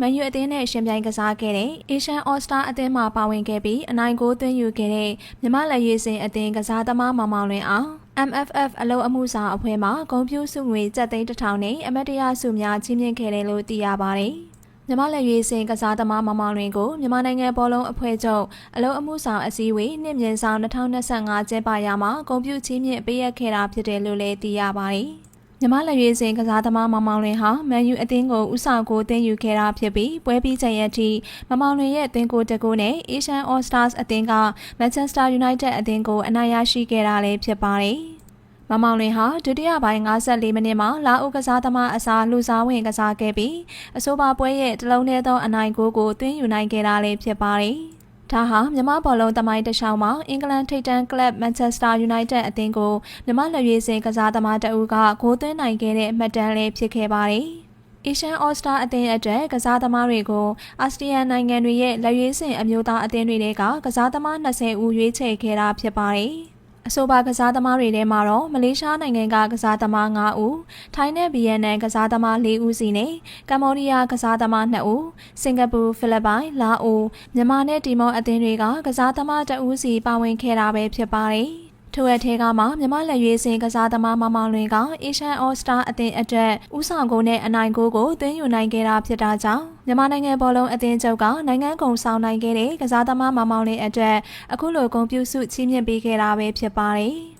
မန်ယူအသင်းနဲ့ရှင်ပြိုင်ကစားခဲ့တဲ့ Asian All Star အသင်းမှာပါဝင်ခဲ့ပြီးအနိုင်ကိုသွင်းယူခဲ့တဲ့မြမလက်ရွေးစင်အသင်းကစားသမားမောင်မောင်လွင်အောင် MFF အလုံအမှုဆောင်အဖွဲ့မှဂုံပြူစုငွေ7သိန်းတစ်ထောင်နဲ့အမတ်တရစုများချင်းမြင့်ခဲ့တယ်လို့သိရပါတယ်။မြမလက်ရွေးစင်ကစားသမားမောင်မောင်လွင်ကိုမြန်မာနိုင်ငံဘောလုံးအဖွဲ့ချုပ်အလုံအမှုဆောင်အစည်းအဝေးနှစ်မြင်ဆောင်2025ကျင်းပရာမှာဂုံပြူချင်းမြင့်ပေးရခဲ့တာဖြစ်တယ်လို့လည်းသိရပါတယ်။ မြမလက်ရွေးစင်ကစားသမားမောင်မောင်လွင်ဟာမန်ယူအသင်းကိုဥဆောင်ကိုတင်ယူခဲ့တာဖြစ်ပြီးပွဲပြီးချိန်ရက်ထိမမောင်လွင်ရဲ့အသင်းကိုတကူနဲ့ Asian All Stars အသင်းက Manchester United အသင်းကိုအနိုင်ရရှိခဲ့တာလည်းဖြစ်ပါတယ်။မမောင်လွင်ဟာဒုတိယပိုင်း54မိနစ်မှာလာအိုကစားသမားအစားလူစားဝင်ကစားခဲ့ပြီးအဆိုပါပွဲရဲ့တလုံးထဲသောအနိုင်ဂိုးကိုသွင်းယူနိုင်ခဲ့တာလည်းဖြစ်ပါတယ်။ ဒါဟာမြမဘောလုံးသမိုင်းတစ်လျှောက်မှာအင်္ဂလန်ထိပ်တန်းကလပ်မန်ချက်စတာယူနိုက်တက်အသင်းကိုမြမလက်ရွေးစင်ကစားသမားတအူးကဂိုးသွင်းနိုင်ခဲ့တဲ့မှတ်တမ်းလေးဖြစ်ခဲ့ပါတယ်။ Asian All Star အသင်းအတွက်ကစားသမားတွေကိုအာဆီယံနိုင်ငံတွေရဲ့လက်ရွေးစင်အမျိုးသားအသင်းတွေကကစားသမား20ဦးရွေးချယ်ခဲ့တာဖြစ်ပါတယ်။ အဆိုပါကစားသမားတွေထဲမှာတော့မလေးရှားနိုင်ငံကကစားသမား9ဦး၊ထိုင်းနဲ့ဗီယက်နမ်ကစားသမား4ဦးစီနဲ့ကမ္ဘောဒီးယားကစားသမား2ဦး၊စင်ကာပူ၊ဖိလစ်ပိုင်၊လာအို၊မြန်မာနဲ့တီမောအသင်းတွေကကစားသမား2ဦးစီပါဝင်ခဲ့တာပဲဖြစ်ပါတယ်။ ထိုအထက်ကမှမြမလက်ရွေးစင်ကစားသမားမောင်မောင်လွင်က Asian All Star အသင်းအတွက်ဥဆောင်ကိုနဲ့အနိုင်ကိုကိုသွင်းယူနိုင်ခဲ့တာဖြစ်တာကြောင့်မြန်မာနိုင်ငံဘောလုံးအသင်းချုပ်ကနိုင်ငံကုန်ဆောင်နိုင်ခဲ့တဲ့ကစားသမားမောင်မောင်လွင်အတွက်အခုလိုဂုဏ်ပြုစုချီးမြှင့်ပေးခဲ့တာပဲဖြစ်ပါတယ်။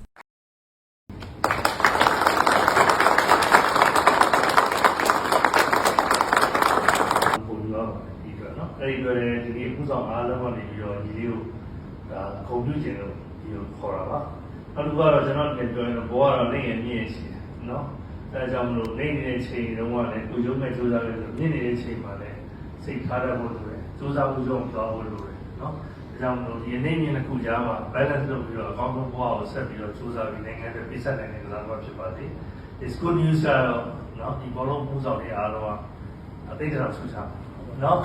ပုံပြပါမယ်ဒီအတွက်နော်အဲ့ဒီအတွက်လည်းဒီနေ့ဥဆောင်အားလုံးကနေပြီးတော့ဒီလေးကိုဒါခုံပြုခြင်းလို့ဒီကိုခေါ်တာပါ နောက်တစ်ခုကတော့ကျွန်တော်ပြန်ပြောရင်ဘောကတော့နေရမြင့်ရရှိတယ်နော်အဲဒါကြောင့်မလို့နေနေတဲ့ချိန်တုန်းကလည်းကိုရုံးမဲ့စူးစမ်းလို့မြင့်နေတဲ့ချိန်မှာလည်းစိတ်ထားတတ်ဖို့လိုတယ်စူးစမ်းမှုကြောင့်သွားဖို့လိုတယ်နော်ဒါကြောင့်မလို့ဒီနေ့မြင့်တစ်ခုကြားမှာ balance လုပ်ပြီးတော့အကောင်းဆုံးဘဝကိုဆက်ပြီးတော့စူးစမ်းပြီးနိုင်ငံတွေပြည့်စက်နိုင်တဲ့ကစားသမားဖြစ်ပါစေ It's good news ကတော့နော်ဒီဘောလုံးပူဆောင်တွေအားလုံးကအသိတော်ဆူချာနော်